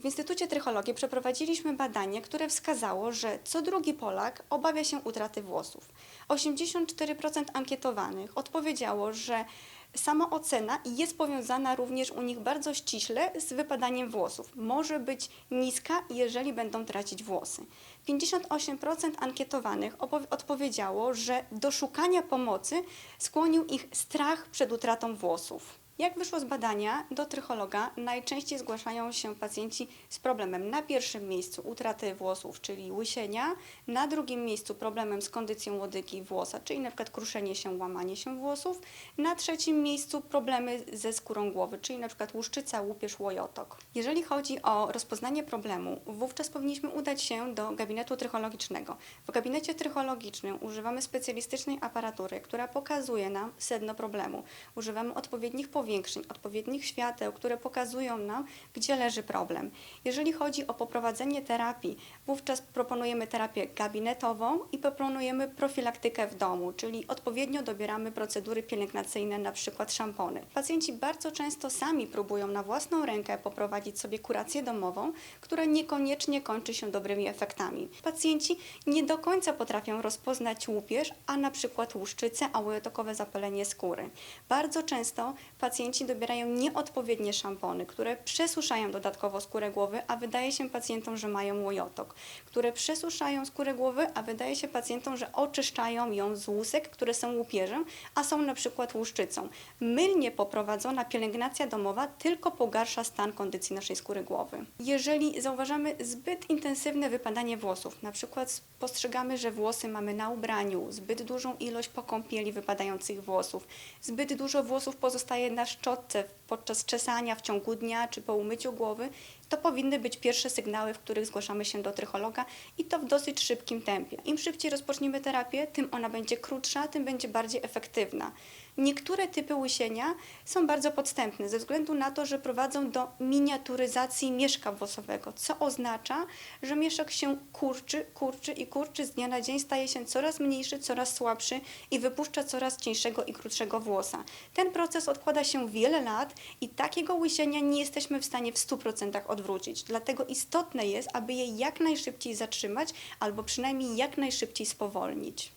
W Instytucie Trychologii przeprowadziliśmy badanie, które wskazało, że co drugi Polak obawia się utraty włosów. 84% ankietowanych odpowiedziało, że samoocena jest powiązana również u nich bardzo ściśle z wypadaniem włosów. Może być niska, jeżeli będą tracić włosy. 58% ankietowanych odpowiedziało, że do szukania pomocy skłonił ich strach przed utratą włosów. Jak wyszło z badania, do trychologa najczęściej zgłaszają się pacjenci z problemem na pierwszym miejscu utraty włosów, czyli łysienia, na drugim miejscu problemem z kondycją łodygi włosa, czyli przykład kruszenie się, łamanie się włosów, na trzecim miejscu problemy ze skórą głowy, czyli przykład łuszczyca, łupież, łojotok. Jeżeli chodzi o rozpoznanie problemu, wówczas powinniśmy udać się do gabinetu trychologicznego. W gabinecie trychologicznym używamy specjalistycznej aparatury, która pokazuje nam sedno problemu. Używamy odpowiednich powiększeń, odpowiednich świateł, które pokazują nam, gdzie leży problem. Jeżeli chodzi o poprowadzenie terapii, wówczas proponujemy terapię gabinetową i proponujemy profilaktykę w domu, czyli odpowiednio dobieramy procedury pielęgnacyjne, na przykład szampony. Pacjenci bardzo często sami próbują na własną rękę poprowadzić sobie kurację domową, która niekoniecznie kończy się dobrymi efektami. Pacjenci nie do końca potrafią rozpoznać łupież, a na przykład łuszczycę, a łojotokowe zapalenie skóry. Bardzo często pacjenci dobierają nieodpowiednie szampony, które przesuszają dodatkowo skórę głowy, a wydaje się pacjentom, że mają łojotok, które przesuszają skórę głowy, a wydaje się pacjentom, że oczyszczają ją z łusek, które są łupieżem, a są na przykład łuszczycą. Mylnie poprowadzona pielęgnacja domowa tylko pogarsza stan kondycji naszej skóry głowy. Jeżeli zauważamy zbyt intensywne wypadanie włosów, na przykład spostrzegamy, że włosy mamy na ubraniu, zbyt dużą ilość po kąpieli wypadających włosów, zbyt dużo włosów pozostaje na szczotce podczas czesania w ciągu dnia czy po umyciu głowy, to powinny być pierwsze sygnały, w których zgłaszamy się do trychologa i to w dosyć szybkim tempie. Im szybciej rozpoczniemy terapię, tym ona będzie krótsza, tym będzie bardziej efektywna. Niektóre typy łysienia są bardzo podstępne ze względu na to, że prowadzą do miniaturyzacji mieszka włosowego, co oznacza, że mieszek się kurczy, kurczy i kurczy z dnia na dzień, staje się coraz mniejszy, coraz słabszy i wypuszcza coraz cieńszego i krótszego włosa. Ten proces odkłada się wiele lat i takiego łysienia nie jesteśmy w stanie w 100% odwrócić. Dlatego istotne jest, aby je jak najszybciej zatrzymać albo przynajmniej jak najszybciej spowolnić.